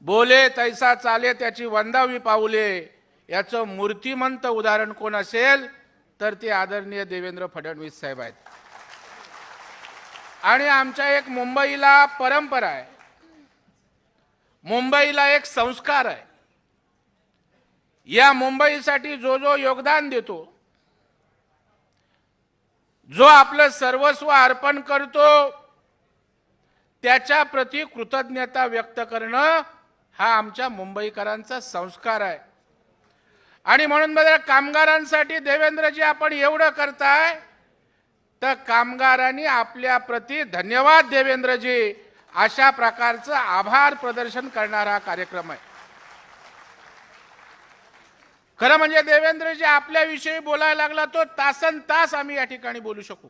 बोले तैसा चाले त्याची वंदावी पाऊले. याचं मूर्तिमंत उदाहरण कोण असेल? तर ते आदरणीय देवेंद्र फडणवीस साहेब आहेत. आणि आमच्या एक मुंबईला परंपरा आहे. मुंबईला एक संस्कार आहे. या मुंबईसाठी जो जो योगदान देतो जो आपलं सर्वस्व अर्पण करतो त्याच्या प्रती कृतज्ञता व्यक्त करणं हा आमच्या मुंबईकरांचा संस्कार आहे. आणि म्हणून बघा कामगारांसाठी देवेंद्रजी आपण एवढं करताय तर कामगारांनी आपल्या प्रती धन्यवाद देवेंद्रजी. अशा प्रकारचं आभार प्रदर्शन करणारा हा कार्यक्रम आहे. खरं म्हणजे देवेंद्रजी आपल्याविषयी बोलायला लागला तो तासन तास आम्ही या ठिकाणी बोलू शकू.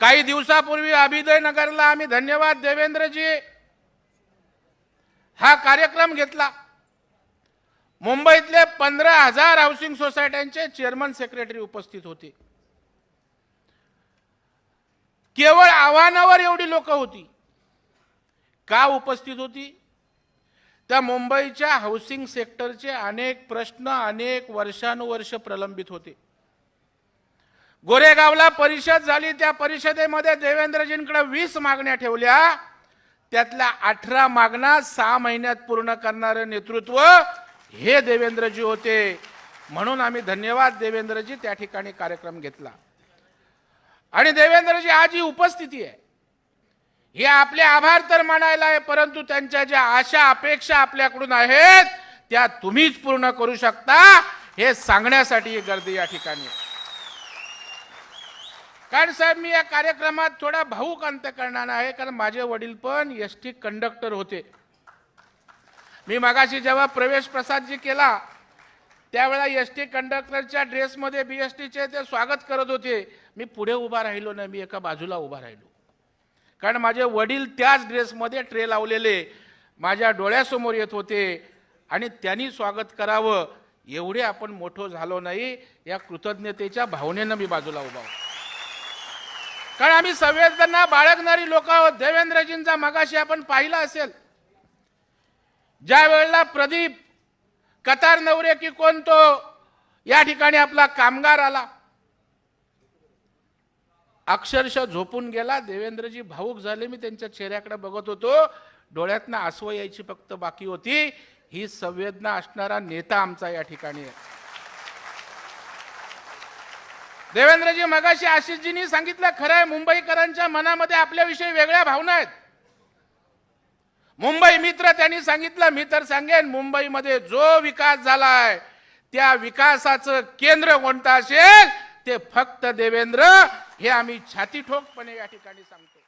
काही दिवसापूर्वी अभिदय नगरला आम्ही धन्यवाद देवेंद्रजी. हा कार्यक्रम घेतला. मुंबईतले पंधरा हजार हाऊसिंग सोसायट्यांचे चेअरमन सेक्रेटरी उपस्थित होते. केवळ आव्हानावर एवढी लोक होती. का उपस्थित होती? त्या मुंबईच्या हाऊसिंग सेक्टरचे अनेक प्रश्न अनेक वर्षानुवर्ष प्रलंबित होते. गोरेगावला परिषद झाली त्या परिषदेमध्ये देवेंद्रजींकडे वीस मागण्या ठेवल्या. त्यातल्या अठरा मागण्या सहा महिन्यात पूर्ण करणारं नेतृत्व हे देवेंद्रजी होते म्हणून आम्ही धन्यवाद देवेंद्रजी त्या ठिकाणी कार्यक्रम घेतला आणि देवेंद्रजी आज ही उपस्थिती आहे हे आपले आभार तर मानायला आहे परंतु त्यांच्या ज्या आशा अपेक्षा आपल्याकडून आहेत त्या तुम्हीच पूर्ण करू शकता हे सांगण्यासाठी गर्दी या ठिकाणी आहे. कारण साहेब मी या कार्यक्रमात थोडा भाऊक अंत करणार आहे कारण माझे वडील पण एस टी कंडक्टर होते. मी मगाशी जेव्हा प्रवेश प्रसादजी केला त्यावेळा एस टी कंडक्टरच्या ड्रेसमध्ये बी एस टीचे ते स्वागत करत होते. मी पुढे उभा राहिलो नाही मी एका बाजूला उभा राहिलो. कारण माझे वडील त्याच ड्रेसमध्ये ट्रे लावलेले माझ्या डोळ्यासमोर येत होते आणि त्यांनी स्वागत करावं. एवढे आपण मोठं झालो नाही या कृतज्ञतेच्या भावनेनं मी बाजूला उभा होतो. कारण आम्ही संवेदना बाळगणारी लोक आहोत. देवेंद्रजींचा मगाशी आपण पाहिला असेल. ज्या वेळेला प्रदीप कतार नवरे की कोण तो या ठिकाणी आपला कामगार आला. अक्षरशः झोपून गेला. देवेंद्रजी भाऊक झाले. मी त्यांच्या चेहऱ्याकडे बघत होतो. डोळ्यातनं आसवं यायची फक्त बाकी होती. ही संवेदना असणारा नेता आमचा या ठिकाणी आहे. देवेंद्रजी मगाशी आशिषजींनी सांगितलं खरं आहे मुंबईकरांच्या मनामध्ये आपल्याविषयी वेगळ्या भावना आहेत. मुंबई मित्र त्यांनी सांगितलं मी तर सांगेन मुंबईमध्ये जो विकास झालाय त्या विकासाचं केंद्र कोणतं असेल ते फक्त देवेंद्र हे आम्ही छाती ठोकपणे या ठिकाणी सांगतो.